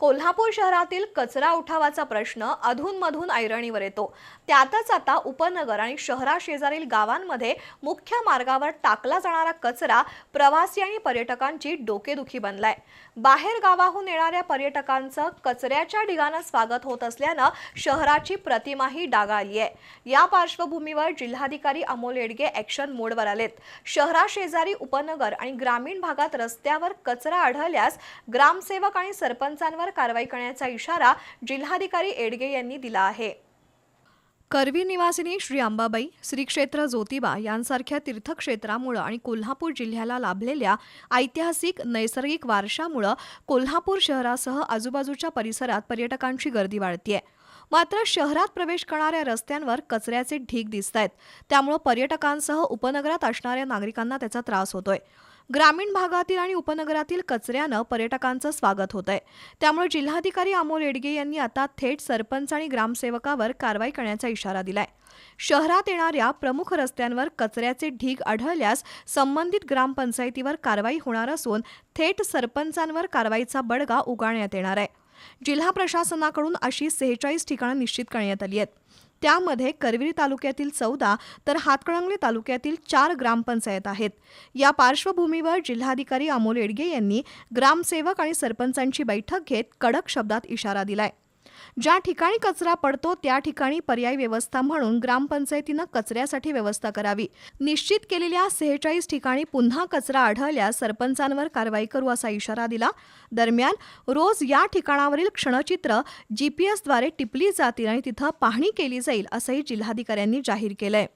कोल्हापूर शहरातील कचरा उठावाचा प्रश्न अधूनमधून ऐरणीवर येतो. त्यातच आता उपनगर आणि शहराशेजारील गावांमध्ये मुख्य मार्गावर टाकला जाणारा कचरा प्रवासी आणि पर्यटकांची डोकेदुखी बनलाय. बाहेर गावाहून येणाऱ्या पर्यटकांचं कचऱ्याच्या ढिगानं स्वागत होत असल्यानं शहराची प्रतिमाही डागाळली आहे. या पार्श्वभूमीवर जिल्हाधिकारी अमोल येडगे ॲक्शन मोडवर आलेत. शहराशेजारी उपनगर आणि ग्रामीण भागात रस्त्यावर कचरा आढळल्यास ग्रामसेवक आणि सरपंचांवर कारवाई करण्याचा इशारा जिल्हाधिकारी एडगे यांनी दिला आहे. करवी निवासिनी श्री अंबाबाई श्री क्षेत्र ज्योतिबा यांसारख्या तीर्थक्षेत्रामुळं आणि कोल्हापूर जिल्ह्याला लाभलेल्या ऐतिहासिक नैसर्गिक वारशामुळं कोल्हापूर शहरासह आजूबाजूच्या परिसरात पर्यटकांची गर्दी वाढतीय. मात्र शहरात प्रवेश करणाऱ्या रस्त्यांवर कचऱ्याचे ढीग दिसत आहेत त्यामुळं पर्यटकांसह उपनगरात असणाऱ्या नागरिकांना त्याचा त्रास होतोय. ग्रामीण भागातील आणि उपनगरातील कचऱ्यानं पर्यटकांचं स्वागत होत आहे त्यामुळे जिल्हाधिकारी अमोल येडगे यांनी आता थेट सरपंच आणि ग्रामसेवकावर कारवाई करण्याचा इशारा दिलाय. शहरात येणाऱ्या प्रमुख रस्त्यांवर कचऱ्याचे ढीग आढळल्यास संबंधित ग्रामपंचायतीवर कारवाई होणार असून थेट सरपंचांवर कारवाईचा बडगा उगाळण्यात येणार आहे. जिल्हा प्रशासनाकडून अशी सेहेचाळीस ठिकाणं निश्चित करण्यात आली आहेत. त्यामध्ये करवीर तालुक्यातील चौदा तर हातकणंगले तालुक्यातील चार ग्रामपंचायत आहेत. या पार्श्वभूमीवर जिल्हाधिकारी अमोल येडगे यांनी ग्रामसेवक आणि सरपंचांची बैठक घेत कडक शब्दात इशारा दिलाय. ज्या ठिकाणी कचरा पडतो त्या ठिकाणी पर्यायी व्यवस्था म्हणून ग्रामपंचायतीनं कचऱ्यासाठी व्यवस्था करावी. निश्चित केलेल्या सेहेचाळीस ठिकाणी पुन्हा कचरा आढळल्यास सरपंचांवर कारवाई करू असा इशारा दिला. दरम्यान रोज या ठिकाणावरील क्षणचित्र जीपीएसद्वारे टिपली जातील आणि तिथं पाहणी केली जाईल असंही जिल्हाधिकाऱ्यांनी जाहीर केलंय.